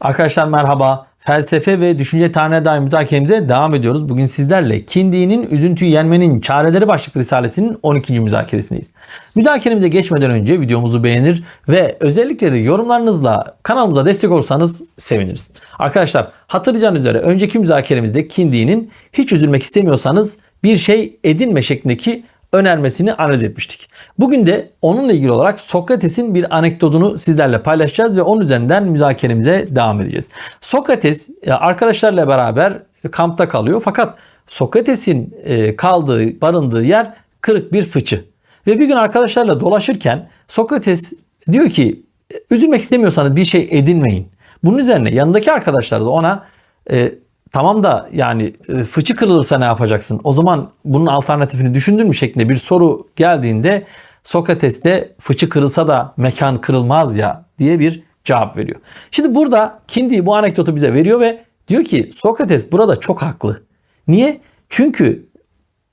Arkadaşlar merhaba. Felsefe ve düşünce tarihine dair müzakeremize devam ediyoruz. Bugün sizlerle Kindi'nin Üzüntüyü Yenmenin Çareleri başlıklı risalesinin 12. müzakeresindeyiz. Müzakeremize geçmeden önce videomuzu beğenir ve özellikle de yorumlarınızla kanalımıza destek olursanız seviniriz. Arkadaşlar hatırlayacağınız üzere önceki müzakeremizde Kindi'nin hiç üzülmek istemiyorsanız bir şey edinme şeklindeki önermesini analiz etmiştik. Bugün de onunla ilgili olarak Sokrates'in bir anekdotunu sizlerle paylaşacağız ve onun üzerinden müzakeremize devam edeceğiz. Sokrates e, arkadaşlarla beraber kampta kalıyor fakat Sokrates'in e, kaldığı, barındığı yer kırık bir fıçı. Ve bir gün arkadaşlarla dolaşırken Sokrates diyor ki üzülmek istemiyorsanız bir şey edinmeyin. Bunun üzerine yanındaki arkadaşlar da ona e, tamam da yani e, fıçı kırılırsa ne yapacaksın? O zaman bunun alternatifini düşündün mü şeklinde bir soru geldiğinde Sokrates de fıçı kırılsa da mekan kırılmaz ya diye bir cevap veriyor. Şimdi burada Kindi bu anekdotu bize veriyor ve diyor ki Sokrates burada çok haklı. Niye? Çünkü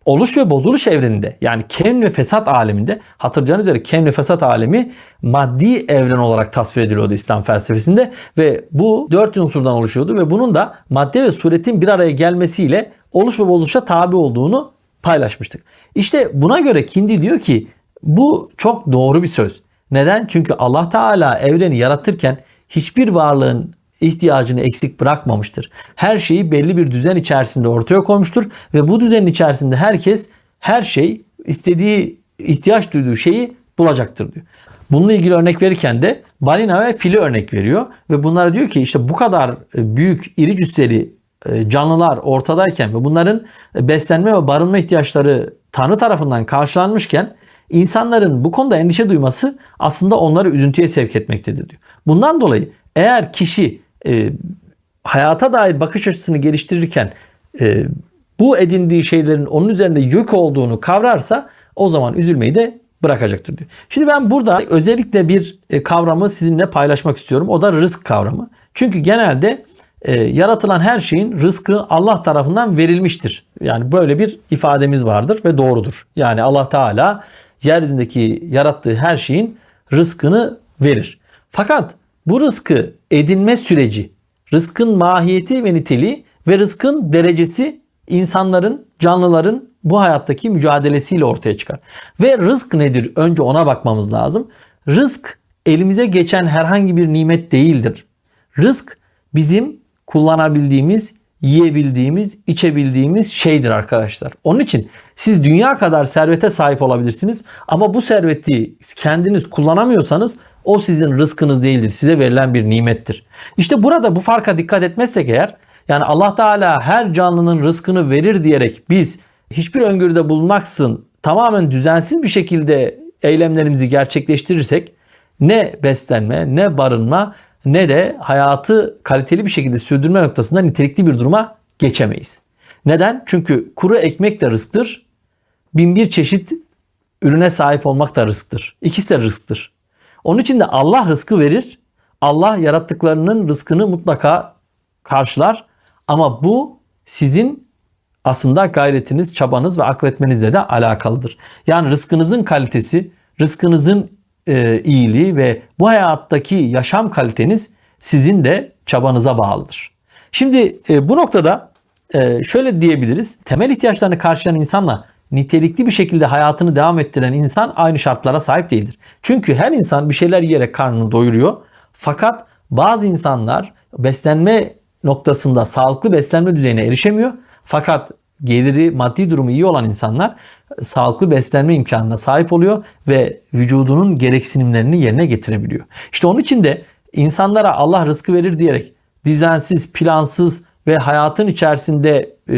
oluş ve bozuluş evreninde yani kem ve fesat aleminde hatırlayacağınız üzere kem ve fesat alemi maddi evren olarak tasvir ediliyordu İslam felsefesinde ve bu dört unsurdan oluşuyordu ve bunun da madde ve suretin bir araya gelmesiyle oluş ve bozuluşa tabi olduğunu paylaşmıştık. İşte buna göre Kindi diyor ki bu çok doğru bir söz. Neden? Çünkü Allah Teala evreni yaratırken hiçbir varlığın ihtiyacını eksik bırakmamıştır. Her şeyi belli bir düzen içerisinde ortaya koymuştur ve bu düzenin içerisinde herkes her şey istediği ihtiyaç duyduğu şeyi bulacaktır diyor. Bununla ilgili örnek verirken de balina ve fili örnek veriyor ve bunlara diyor ki işte bu kadar e, büyük iri cüsseli e, canlılar ortadayken ve bunların beslenme ve barınma ihtiyaçları Tanrı tarafından karşılanmışken insanların bu konuda endişe duyması aslında onları üzüntüye sevk etmektedir diyor. Bundan dolayı eğer kişi e, hayata dair bakış açısını geliştirirken e, bu edindiği şeylerin onun üzerinde yük olduğunu kavrarsa o zaman üzülmeyi de bırakacaktır diyor. Şimdi ben burada özellikle bir e, kavramı sizinle paylaşmak istiyorum. O da rızk kavramı. Çünkü genelde e, yaratılan her şeyin rızkı Allah tarafından verilmiştir. Yani böyle bir ifademiz vardır ve doğrudur. Yani Allah Teala yeryüzündeki yarattığı her şeyin rızkını verir. Fakat bu rızkı edinme süreci, rızkın mahiyeti ve niteliği ve rızkın derecesi insanların, canlıların bu hayattaki mücadelesiyle ortaya çıkar. Ve rızk nedir? Önce ona bakmamız lazım. Rızk elimize geçen herhangi bir nimet değildir. Rızk bizim kullanabildiğimiz, yiyebildiğimiz, içebildiğimiz şeydir arkadaşlar. Onun için siz dünya kadar servete sahip olabilirsiniz ama bu serveti kendiniz kullanamıyorsanız o sizin rızkınız değildir. Size verilen bir nimettir. İşte burada bu farka dikkat etmezsek eğer yani Allah Teala her canlının rızkını verir diyerek biz hiçbir öngörüde bulunmaksın tamamen düzensiz bir şekilde eylemlerimizi gerçekleştirirsek ne beslenme ne barınma ne de hayatı kaliteli bir şekilde sürdürme noktasında nitelikli bir duruma geçemeyiz. Neden? Çünkü kuru ekmek de rızktır. Bin bir çeşit ürüne sahip olmak da rızktır. İkisi de rızktır. Onun için de Allah rızkı verir. Allah yarattıklarının rızkını mutlaka karşılar. Ama bu sizin aslında gayretiniz, çabanız ve akletmenizle de alakalıdır. Yani rızkınızın kalitesi, rızkınızın e, iyiliği ve bu hayattaki yaşam kaliteniz sizin de çabanıza bağlıdır. Şimdi e, bu noktada e, şöyle diyebiliriz. Temel ihtiyaçlarını karşılayan insanla nitelikli bir şekilde hayatını devam ettiren insan aynı şartlara sahip değildir. Çünkü her insan bir şeyler yiyerek karnını doyuruyor. Fakat bazı insanlar beslenme noktasında sağlıklı beslenme düzeyine erişemiyor. Fakat geliri, maddi durumu iyi olan insanlar sağlıklı beslenme imkanına sahip oluyor ve vücudunun gereksinimlerini yerine getirebiliyor. İşte onun için de insanlara Allah rızkı verir diyerek düzensiz, plansız ve hayatın içerisinde e,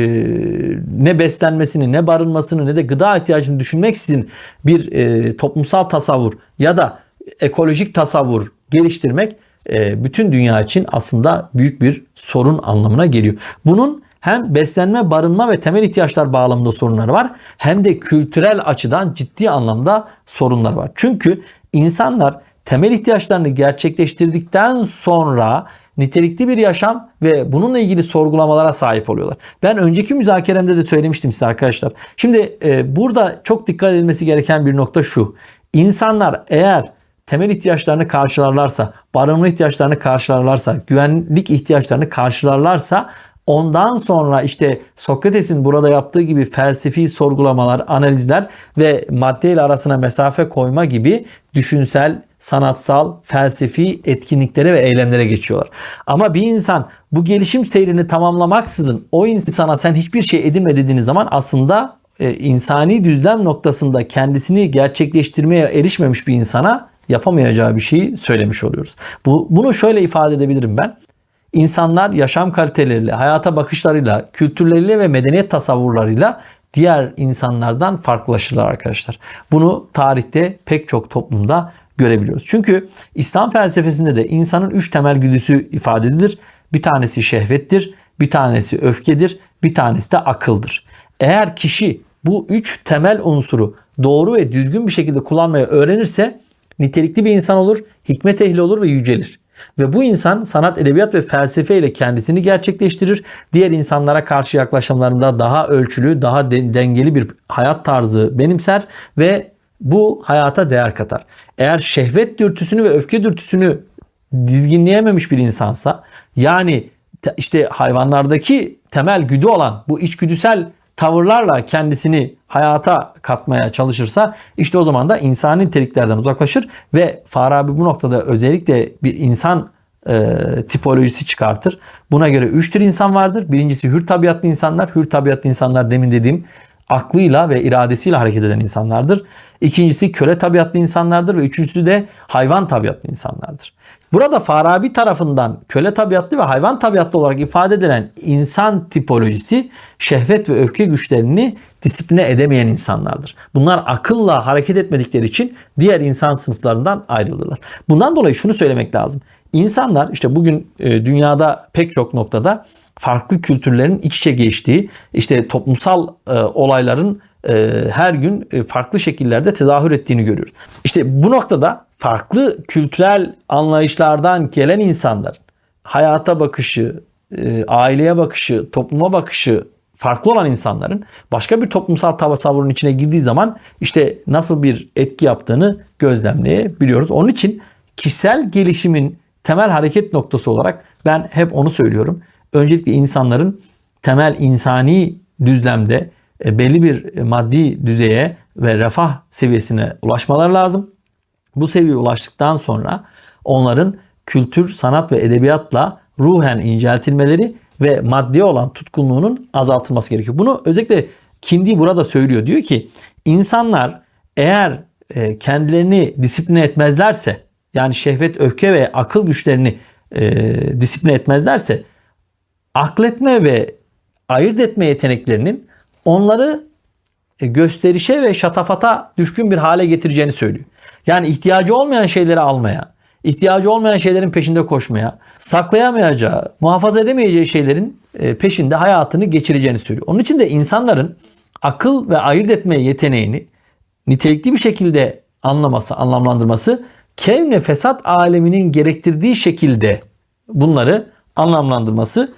ne beslenmesini, ne barınmasını, ne de gıda ihtiyacını düşünmeksizin bir e, toplumsal tasavvur ya da ekolojik tasavvur geliştirmek e, bütün dünya için aslında büyük bir sorun anlamına geliyor. Bunun hem beslenme, barınma ve temel ihtiyaçlar bağlamında sorunları var hem de kültürel açıdan ciddi anlamda sorunlar var. Çünkü insanlar temel ihtiyaçlarını gerçekleştirdikten sonra nitelikli bir yaşam ve bununla ilgili sorgulamalara sahip oluyorlar. Ben önceki müzakeremde de söylemiştim size arkadaşlar. Şimdi e, burada çok dikkat edilmesi gereken bir nokta şu. İnsanlar eğer temel ihtiyaçlarını karşılarlarsa, barınma ihtiyaçlarını karşılarlarsa, güvenlik ihtiyaçlarını karşılarlarsa ondan sonra işte Sokrates'in burada yaptığı gibi felsefi sorgulamalar, analizler ve madde ile arasına mesafe koyma gibi düşünsel, sanatsal, felsefi etkinliklere ve eylemlere geçiyorlar. Ama bir insan bu gelişim seyrini tamamlamaksızın o insana sen hiçbir şey edinme dediğiniz zaman aslında e, insani düzlem noktasında kendisini gerçekleştirmeye erişmemiş bir insana yapamayacağı bir şeyi söylemiş oluyoruz. Bu, bunu şöyle ifade edebilirim ben. İnsanlar yaşam kaliteleriyle, hayata bakışlarıyla, kültürleriyle ve medeniyet tasavvurlarıyla diğer insanlardan farklılaşırlar arkadaşlar. Bunu tarihte pek çok toplumda görebiliyoruz. Çünkü İslam felsefesinde de insanın üç temel güdüsü ifade edilir. Bir tanesi şehvettir, bir tanesi öfkedir, bir tanesi de akıldır. Eğer kişi bu üç temel unsuru doğru ve düzgün bir şekilde kullanmayı öğrenirse nitelikli bir insan olur, hikmet ehli olur ve yücelir. Ve bu insan sanat, edebiyat ve felsefe ile kendisini gerçekleştirir. Diğer insanlara karşı yaklaşımlarında daha ölçülü, daha dengeli bir hayat tarzı benimser ve bu hayata değer katar. Eğer şehvet dürtüsünü ve öfke dürtüsünü dizginleyememiş bir insansa yani işte hayvanlardaki temel güdü olan bu içgüdüsel tavırlarla kendisini hayata katmaya çalışırsa işte o zaman da insani niteliklerden uzaklaşır ve Farabi bu noktada özellikle bir insan e, tipolojisi çıkartır. Buna göre üç tür insan vardır. Birincisi hür tabiatlı insanlar. Hür tabiatlı insanlar demin dediğim aklıyla ve iradesiyle hareket eden insanlardır. İkincisi köle tabiatlı insanlardır ve üçüncüsü de hayvan tabiatlı insanlardır. Burada Farabi tarafından köle tabiatlı ve hayvan tabiatlı olarak ifade edilen insan tipolojisi şehvet ve öfke güçlerini disipline edemeyen insanlardır. Bunlar akılla hareket etmedikleri için diğer insan sınıflarından ayrılırlar. Bundan dolayı şunu söylemek lazım. İnsanlar işte bugün e, dünyada pek çok noktada farklı kültürlerin iç içe geçtiği, işte toplumsal e, olayların e, her gün farklı şekillerde tezahür ettiğini görüyoruz. İşte bu noktada farklı kültürel anlayışlardan gelen insanlar hayata bakışı, aileye bakışı, topluma bakışı farklı olan insanların başka bir toplumsal tasavvurun içine girdiği zaman işte nasıl bir etki yaptığını gözlemleyebiliyoruz. Onun için kişisel gelişimin temel hareket noktası olarak ben hep onu söylüyorum. Öncelikle insanların temel insani düzlemde e, belli bir maddi düzeye ve refah seviyesine ulaşmaları lazım. Bu seviyeye ulaştıktan sonra onların kültür, sanat ve edebiyatla ruhen inceltilmeleri ve maddi olan tutkunluğunun azaltılması gerekiyor. Bunu özellikle Kindi burada söylüyor. Diyor ki insanlar eğer e, kendilerini disipline etmezlerse yani şehvet, öfke ve akıl güçlerini e, disipline etmezlerse akletme ve ayırt etme yeteneklerinin onları e, gösterişe ve şatafata düşkün bir hale getireceğini söylüyor. Yani ihtiyacı olmayan şeyleri almaya, ihtiyacı olmayan şeylerin peşinde koşmaya, saklayamayacağı, muhafaza edemeyeceği şeylerin e, peşinde hayatını geçireceğini söylüyor. Onun için de insanların akıl ve ayırt etme yeteneğini nitelikli bir şekilde anlaması, anlamlandırması kevne fesat aleminin gerektirdiği şekilde bunları anlamlandırması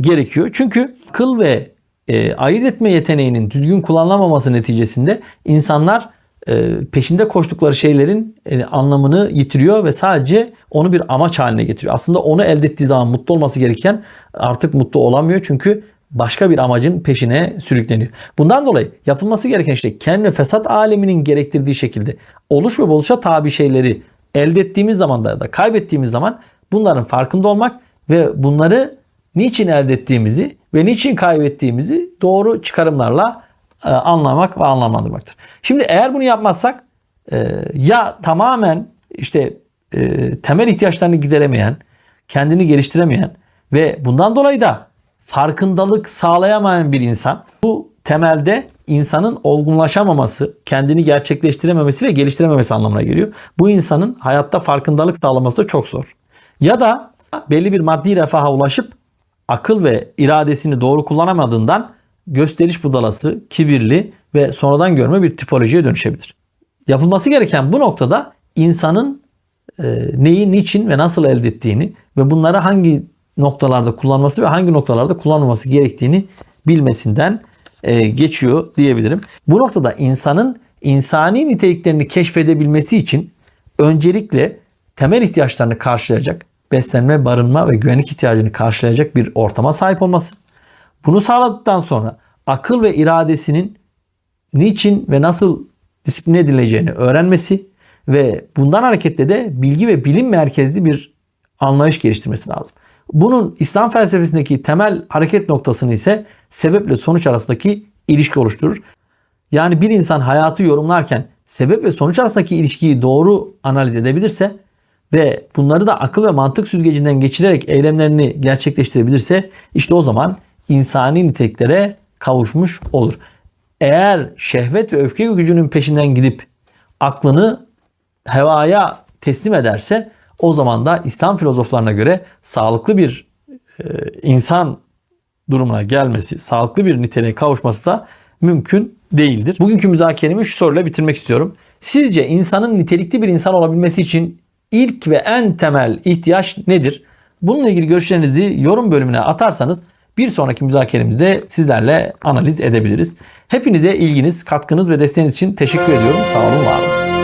gerekiyor. Çünkü kıl ve e, ayırt etme yeteneğinin düzgün kullanılamaması neticesinde insanlar e, peşinde koştukları şeylerin e, anlamını yitiriyor ve sadece onu bir amaç haline getiriyor. Aslında onu elde ettiği zaman mutlu olması gereken artık mutlu olamıyor çünkü başka bir amacın peşine sürükleniyor. Bundan dolayı yapılması gereken işte kendi fesat aleminin gerektirdiği şekilde oluş ve boluşa tabi şeyleri elde ettiğimiz zaman da, da kaybettiğimiz zaman bunların farkında olmak ve bunları niçin elde ettiğimizi ve niçin kaybettiğimizi doğru çıkarımlarla e, anlamak ve anlamlandırmaktır. Şimdi eğer bunu yapmazsak e, ya tamamen işte e, temel ihtiyaçlarını gideremeyen, kendini geliştiremeyen ve bundan dolayı da farkındalık sağlayamayan bir insan bu temelde insanın olgunlaşamaması, kendini gerçekleştirememesi ve geliştirememesi anlamına geliyor. Bu insanın hayatta farkındalık sağlaması da çok zor. Ya da belli bir maddi refaha ulaşıp akıl ve iradesini doğru kullanamadığından gösteriş budalası, kibirli ve sonradan görme bir tipolojiye dönüşebilir. Yapılması gereken bu noktada insanın e, neyi, niçin ve nasıl elde ettiğini ve bunları hangi noktalarda kullanması ve hangi noktalarda kullanmaması gerektiğini bilmesinden e, geçiyor diyebilirim. Bu noktada insanın insani niteliklerini keşfedebilmesi için öncelikle temel ihtiyaçlarını karşılayacak, beslenme, barınma ve güvenlik ihtiyacını karşılayacak bir ortama sahip olması. Bunu sağladıktan sonra akıl ve iradesinin niçin ve nasıl disipline edileceğini öğrenmesi ve bundan hareketle de bilgi ve bilim merkezli bir anlayış geliştirmesi lazım. Bunun İslam felsefesindeki temel hareket noktasını ise sebeple sonuç arasındaki ilişki oluşturur. Yani bir insan hayatı yorumlarken sebep ve sonuç arasındaki ilişkiyi doğru analiz edebilirse ve bunları da akıl ve mantık süzgecinden geçirerek eylemlerini gerçekleştirebilirse işte o zaman insani niteliklere kavuşmuş olur. Eğer şehvet ve öfke gücünün peşinden gidip aklını hevaya teslim ederse o zaman da İslam filozoflarına göre sağlıklı bir e, insan durumuna gelmesi, sağlıklı bir niteliğe kavuşması da mümkün değildir. Bugünkü müzakeremi şu soruyla bitirmek istiyorum. Sizce insanın nitelikli bir insan olabilmesi için ilk ve en temel ihtiyaç nedir? Bununla ilgili görüşlerinizi yorum bölümüne atarsanız bir sonraki müzakeremizde sizlerle analiz edebiliriz. Hepinize ilginiz, katkınız ve desteğiniz için teşekkür ediyorum. Sağ olun, var olun.